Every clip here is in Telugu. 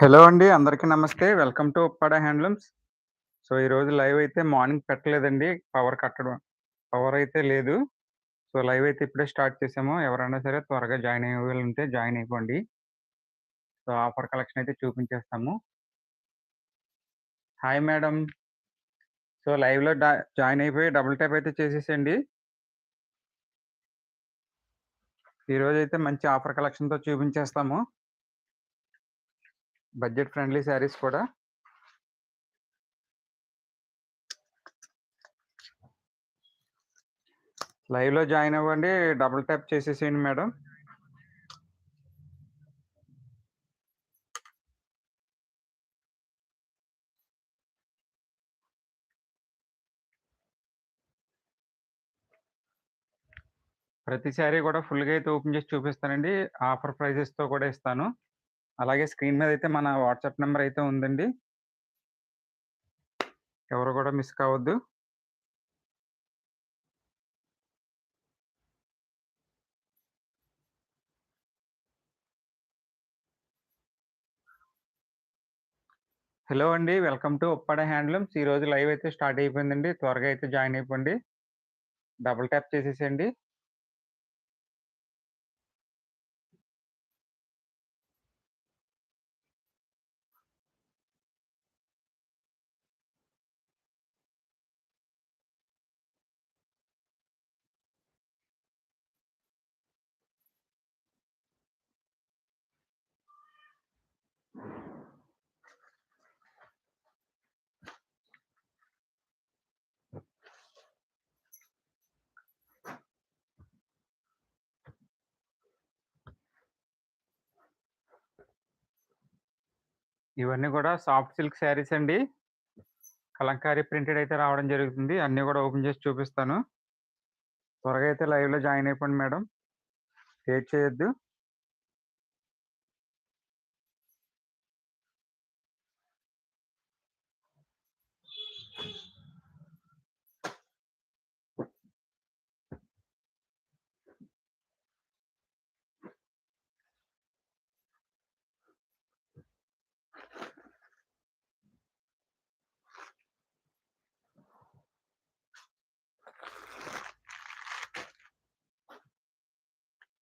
హలో అండి. అందరికీ నమస్తే. Welcome to Uppada handlooms. So, ఈరోజు లైవ్ అయితే మార్నింగ్ పెట్టలేదండి. పవర్ కట్టడం పవర్ అయితే లేదు. సో, లైవ్ అయితే ఇప్పుడే స్టార్ట్ చేసాము. ఎవరైనా సరే త్వరగా జాయిన్ అయ్యేవాళ్ళుంటే జాయిన్ అయిపోండి. సో, ఆఫర్ కలెక్షన్ అయితే చూపించేస్తాము. Hi madam. సో, లైవ్‌లో జాయిన్ అయిపోయి డబుల్ ట్యాప్ అయితే చేసేసేయండి. ఈరోజు అయితే మంచి ఆఫర్ కలెక్షన్‌తో చూపించేస్తాము. బడ్జెట్ ఫ్రెండ్లీ శారీస్ కూడా. లైవ్‌లో జాయిన్ అవ్వండి. డబుల్ ట్యాప్ చేసేసేయండి మేడం. ప్రతి శారీ కూడా ఫుల్‌గా అయితే ఓపెన్ చేసి చూపిస్తానండి. ఆఫర్ ప్రైజెస్‌తో కూడా ఇస్తాను. అలాగే స్క్రీన్ మీద అయితే మన వాట్సాప్ నెంబర్ అయితే ఉందండి. ఎవరు కూడా మిస్ కావద్దు. హలో అండి. Welcome to Uppada handlooms. ఈరోజు లైవ్ అయితే స్టార్ట్ అయిపోయిందండి. త్వరగా అయితే జాయిన్ అయిపోండి. డబుల్ ట్యాప్ చేసేసేయండి. ఇవన్నీ కూడా సాఫ్ట్ సిల్క్ శారీస్ అండి. కలంకారీ ప్రింటెడ్ అయితే రావడం జరుగుతుంది. అన్నీ కూడా ఓపెన్ చేసి చూపిస్తాను. త్వరగా అయితే లైవ్‌లో జాయిన్ అయిపోండి మేడం. లేట్ చేయొద్దు.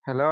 హలో